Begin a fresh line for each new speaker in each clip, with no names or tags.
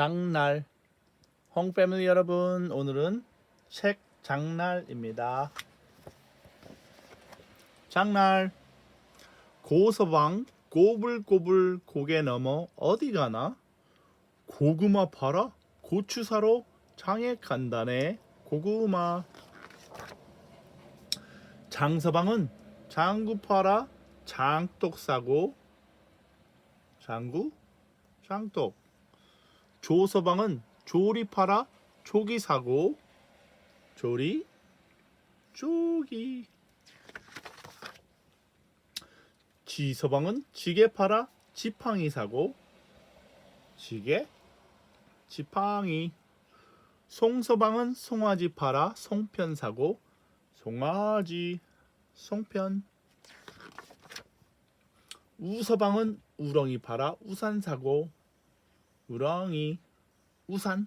장날. 홍 패밀리 여러분 오늘은 책 장날입니다. 장날. 고서방 꼬불꼬불 고개 넘어 어디 가나? 고구마 팔아 고추 사러 장에 간다네. 고구마. 장서방은 장구 팔아 장독 사고. 장구? 장독 조서방은 조리 팔아 조기 사고 조리 조기. 지서방은 지게 팔아 지팡이 사고 지게 지팡이. 송서방은 송아지 팔아 송편 사고 송아지 송편. 우서방은 우렁이 팔아 우산 사고 우렁이 우산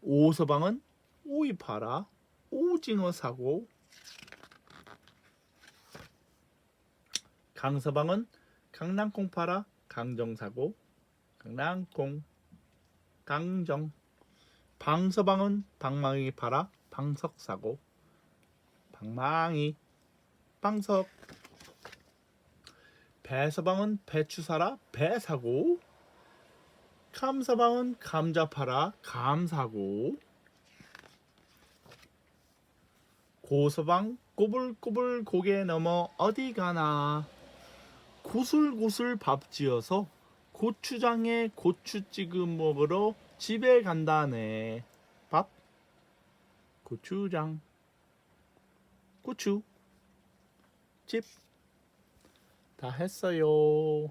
오서방은 오이 팔아 오징어 사고 강서방은 강낭콩 팔아 강정 사고 강낭콩 강정. 방서방은 방망이 팔아 방석 사고 방망이 방석. 배서방은 배추 사라 배 사고 감서방은 감자 팔아 감 사고. 고서방 꼬불꼬불 고개 넘어 어디 가나. 고슬고슬 밥 지어서 고추장에 고추 찍어 먹으러 집에 간다네. 밥. 고추장. 고추. 집. 다 했어요.